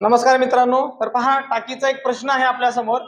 नमस्कार मित्रांनो तर पहा टाकीचा एक प्रश्न आहे आपल्यासमोर.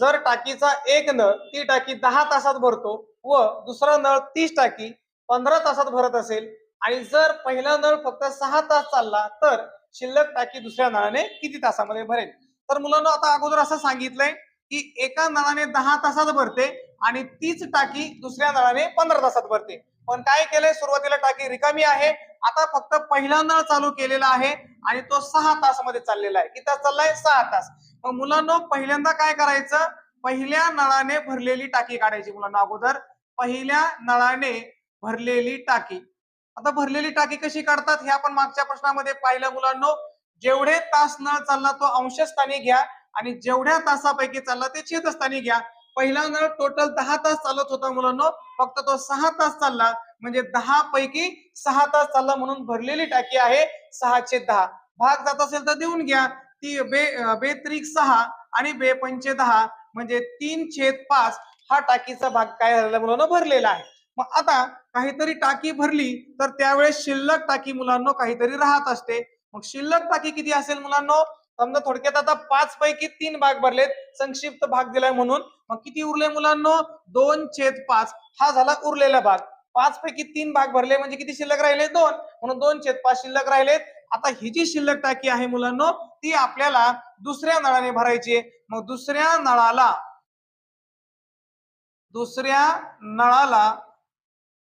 जर टाकीचा एक नळ ती टाकी दहा तासात भरतो व दुसरा नळ तीस टाकी पंधरा तासात भरत असेल आणि जर पहिला नळ फक्त सहा तास चालला तर शिल्लक टाकी दुसऱ्या नळाने किती तासामध्ये भरेल? तर मुलांना आता अगोदर असं सांगितलंय की एका नळाने दहा तासात भरते आणि तीच टाकी दुसऱ्या नळाने पंधरा तासात भरते. पण काय केलंय? सुरुवातीला टाकी रिकामी आहे. आता फक्त पहिला नळ चालू केलेला आहे. आणि तो सहा तासामध्ये चाललेला आहे. किती तास चाललाय सहा तास. मग मुलांना पहिल्यांदा काय करायचं? पहिल्या नळाने भरलेली टाकी काढायची मुलांना अगोदर. पहिल्या नळाने भरलेली टाकी. आता भरलेली टाकी कशी काढतात? हे आपण मागच्या प्रश्नामध्ये पाहिलं मुलांना. जेवढे तास नळ चालला तो अंशस्थानी घ्या आणि जेवढ्या तासापैकी चालला ते छेदस्थानी घ्या. पहिला नळ टोटल दहा तास चालत होता मुलांना. फक्त तो सहा तास चालला. म्हणजे दहा पैकी सहा तास चालला म्हणून भरलेली टाकी आहे सहाशे दहा. भाग जात असेल तर देऊन घ्या. ती बे बेत्रिक सहा आणि बे पंचे दहा म्हणजे तीन छेद पाच हा टाकीचा भाग काय झालेला मुलांना भरलेला आहे. मग आता काहीतरी टाकी भरली तर त्यावेळेस शिल्लक टाकी मुलांना काहीतरी राहत असते. मग शिल्लक टाकी किती असेल मुलांना? समजा थोडक्यात आता पाच पैकी तीन भाग भरलेत संक्षिप्त भाग दिलाय म्हणून. मग किती उरले मुलांना? दोन छेद पाच. हा झाला उरलेला भाग. पाच पैकी तीन भाग भरले म्हणजे किती शिल्लक राहिले? दोन. म्हणून दोन छेद पाच शिल्लक राहिलेत. आता ही जी शिल्लक टाकी आहे मुलांना ती आपल्याला दुसऱ्या नळाने भरायची आहे. मग दुसऱ्या नळाला दुसऱ्या नळाला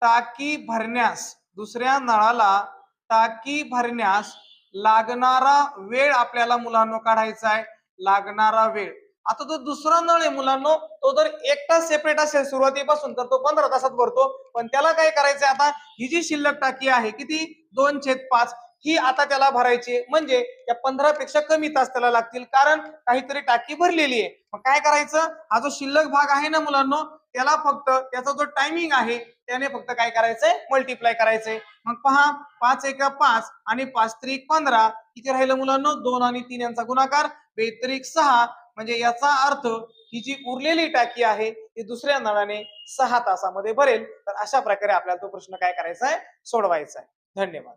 टाकी भरण्यास दुसऱ्या नळाला टाकी भरण्यास लागणारा वेळ आपल्याला मुलांना काढायचा आहे. लागणारा वेळ. आता तो दुसरा नळ आहे मुलांना तो जर एक तास सेपरेट असेल सुरुवातीपासून तर तो पंधरा तासात भरतो. पण त्याला काय करायचंय आता? ही जी शिल्लक टाकी आहे किती? दोन छेद पाच. ही आता त्याला भरायची म्हणजे या पंधरा पेक्षा कमी तास त्याला लागतील. कारण काहीतरी टाकी भरलेली आहे. मग काय करायचं? हा जो शिल्लक भाग आहे ना मुलांना त्याला फक्त त्याचा जो टायमिंग आहे त्याने फक्त काय करायचंय? मल्टिप्लाय करायचंय. मग पहा पाच एका पाच आणि पाच त्रिक पंधरा. किती राहिलं मुलांना दोन आणि तीन यांचा गुणाकार. बेत्रिक सहा. म्हणजे याचा अर्थ ही जी उरलेली टाकी आहे ती दुसऱ्या नळाने सहा तासामध्ये भरेल. तर अशा प्रकारे आपल्याला तो प्रश्न काय करायचा आहे? सोडवायचा आहे. धन्यवाद.